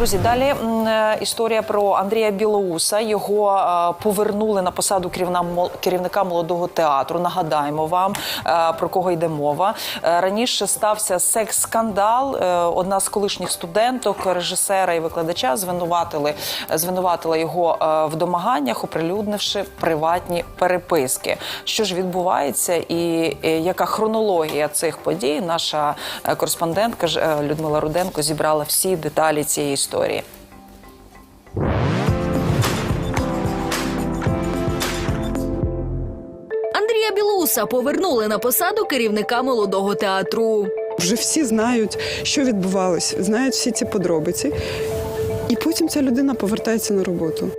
Друзі, далі е, історія про Андрія Білоуса. Його е, повернули на посаду керівника молодого театру. Нагадаємо вам е, про кого йде мова. Раніше стався секс-скандал. Одна з колишніх студенток, режисера і викладача звинуватили звинуватила його в домаганнях, оприлюднивши приватні переписки. Що ж відбувається, і яка хронологія цих подій? Наша кореспондентка Людмила Руденко зібрала всі деталі цієї історії. Андрія Білуса повернули на посаду керівника молодого театру. Вже всі знають, що відбувалось, знають всі ці подробиці. І потім ця людина повертається на роботу.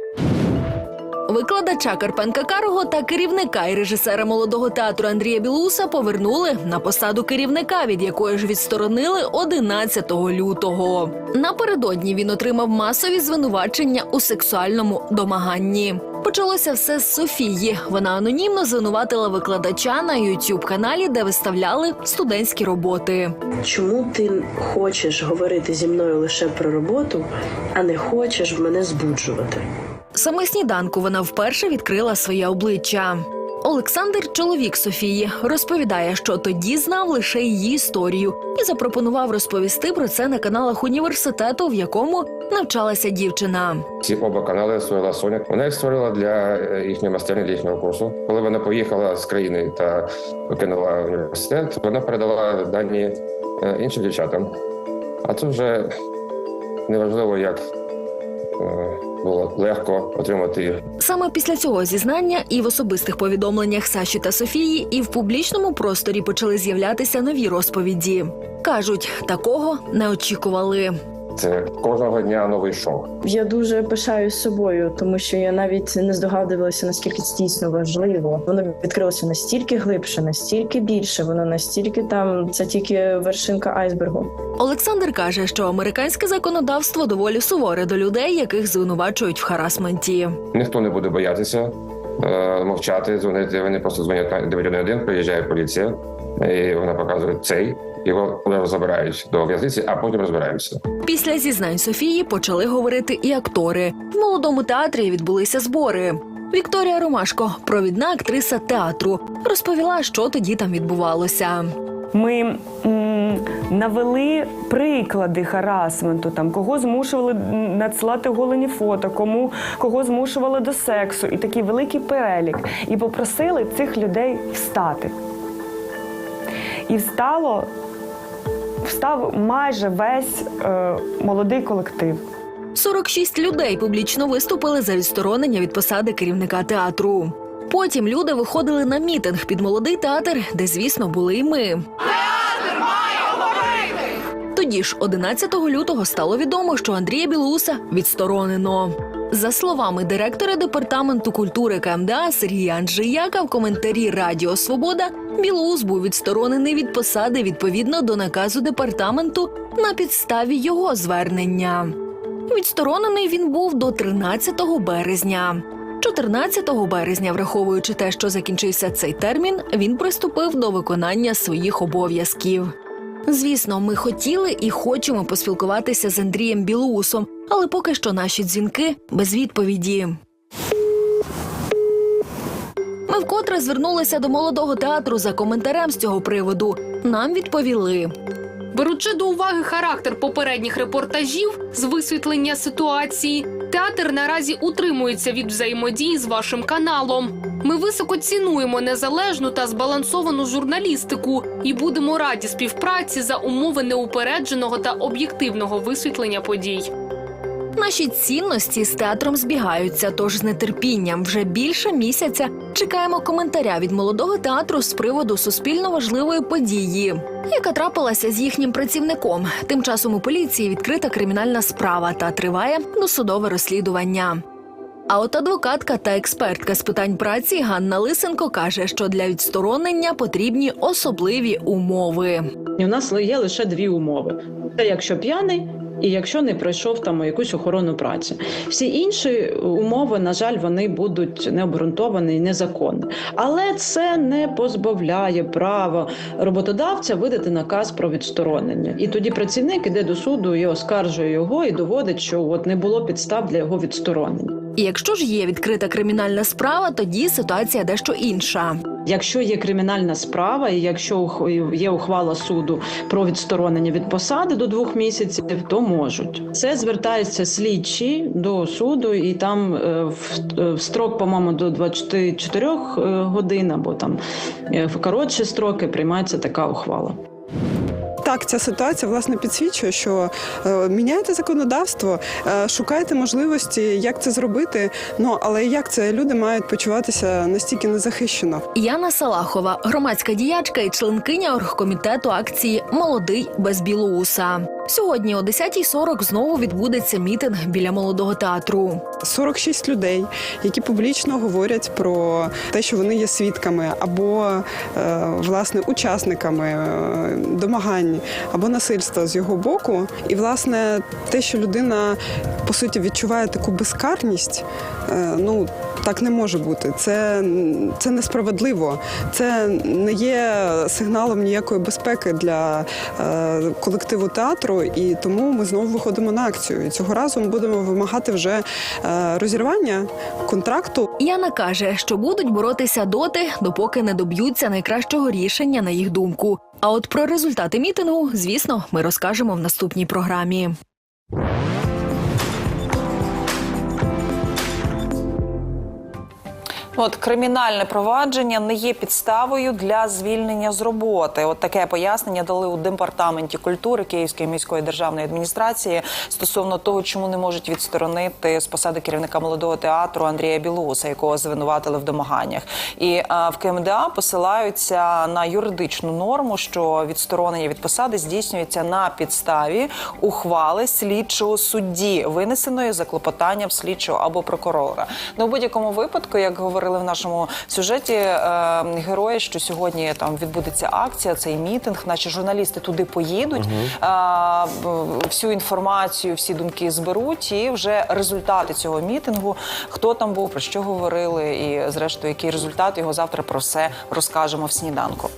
Викладача Карпенка Карого та керівника і режисера молодого театру Андрія Білуса повернули на посаду керівника, від якої ж відсторонили 11 лютого. Напередодні він отримав масові звинувачення у сексуальному домаганні. Почалося все з Софії. Вона анонімно звинуватила викладача на youtube каналі, де виставляли студентські роботи. Чому ти хочеш говорити зі мною лише про роботу, а не хочеш мене збуджувати? Саме сніданку вона вперше відкрила своє обличчя. Олександр, чоловік Софії, розповідає, що тоді знав лише її історію і запропонував розповісти про це на каналах університету, в якому навчалася дівчина. Ці оба канали створила Соня. Вона їх створила для е, їхньої майстерні, для їхнього курсу. Коли вона поїхала з країни та покинула університет, вона передала дані е, іншим дівчатам. А це вже неважливо, як е, було легко отримати їх. Саме після цього зізнання і в особистих повідомленнях Саші та Софії, і в публічному просторі почали з'являтися нові розповіді. кажуть, такого не очікували. Це кожного дня новий шок. Я дуже пишаюсь собою, тому що я навіть не здогадувалася, наскільки це дійсно важливо. Воно відкрилося настільки глибше, настільки більше. Воно настільки там це тільки вершинка айсбергу. Олександр каже, що американське законодавство доволі суворе до людей, яких звинувачують в харасменті. Ніхто не буде боятися е, мовчати, дзвонити. Вони просто дзвонять на 911, приїжджає поліція, і вона показує цей. Його забирають до в'язниці, а потім розбираємося. Після зізнань Софії почали говорити і актори. В молодому театрі відбулися збори. Вікторія Ромашко, провідна актриса театру, розповіла, що тоді там відбувалося. Ми м, навели приклади харасменту, там кого змушували надсилати голені фото, кому кого змушували до сексу, і такий великий перелік. І попросили цих людей встати. І встало, встав майже весь е, молодий колектив. 46 людей публічно виступили за відсторонення від посади керівника театру. Потім люди виходили на мітинг під молодий театр, де, звісно, були і ми. Тоді ж, 11 лютого, стало відомо, що Андрія Білуса відсторонено. За словами директора департаменту культури КМДА Сергія Анджияка, в коментарі Радіо Свобода Білоус був відсторонений від посади відповідно до наказу департаменту на підставі його звернення. Відсторонений він був до 13 березня. 14 березня, враховуючи те, що закінчився цей термін, він приступив до виконання своїх обов'язків. Звісно, ми хотіли і хочемо поспілкуватися з Андрієм Білоусом, але поки що наші дзвінки без відповіді. Ми вкотре звернулися до молодого театру за коментарем з цього приводу. Нам відповіли. Беручи до уваги характер попередніх репортажів з висвітлення ситуації, театр наразі утримується від взаємодії з вашим каналом. Ми високо цінуємо незалежну та збалансовану журналістику і будемо раді співпраці за умови неупередженого та об'єктивного висвітлення подій. Наші цінності з театром збігаються, тож з нетерпінням вже більше місяця чекаємо коментаря від молодого театру з приводу суспільно важливої події, яка трапилася з їхнім працівником. Тим часом у поліції відкрита кримінальна справа та триває досудове розслідування. А от адвокатка та експертка з питань праці Ганна Лисенко каже, що для відсторонення потрібні особливі умови. У нас є лише дві умови: це якщо п'яний і якщо не пройшов там якусь охорону праці. Всі інші умови, на жаль, вони будуть необґрунтовані і незаконні. Але це не позбавляє права роботодавця видати наказ про відсторонення. І тоді працівник іде до суду і оскаржує його і доводить, що от не було підстав для його відсторонення. І якщо ж є відкрита кримінальна справа, тоді ситуація дещо інша. Якщо є кримінальна справа, і якщо є ухвала суду про відсторонення від посади до двох місяців, то можуть. Це звертаються слідчі до суду, і там е, в, е, в строк, по-моєму, до 24 е, годин або там в коротші строки приймається така ухвала. Так, ця ситуація власне підсвічує, що е, міняйте законодавство, е, шукайте можливості, як це зробити. Ну але як це люди мають почуватися настільки незахищено? Яна Салахова, громадська діячка і членкиня оргкомітету акції Молодий без білоуса. Сьогодні о 10.40 знову відбудеться мітинг біля молодого театру. 46 людей, які публічно говорять про те, що вони є свідками або е, власне учасниками е, домагань або насильства з його боку. І власне те, що людина по суті відчуває таку безкарність, ну так не може бути. Це, це несправедливо. Це не є сигналом ніякої безпеки для е, колективу театру, і тому ми знову виходимо на акцію. І цього разу ми будемо вимагати вже е, розірвання контракту. Яна каже, що будуть боротися доти, допоки не доб'ються найкращого рішення на їх думку. А от про результати мітингу, звісно, ми розкажемо в наступній програмі. От кримінальне провадження не є підставою для звільнення з роботи. От таке пояснення дали у департаменті культури Київської міської державної адміністрації стосовно того, чому не можуть відсторонити з посади керівника молодого театру Андрія Білоуса, якого звинуватили в домаганнях. І а, в КМДА посилаються на юридичну норму, що відсторонення від посади здійснюється на підставі ухвали слідчого судді, винесеної за клопотанням слідчого або прокурора. Ну, в будь-якому випадку, як говорили в нашому сюжеті е, герої, що сьогодні там відбудеться акція, цей мітинг. Наші журналісти туди поїдуть, е, всю інформацію, всі думки зберуть, і вже результати цього мітингу, хто там був, про що говорили, і зрештою, який результат його завтра про все розкажемо в сніданку.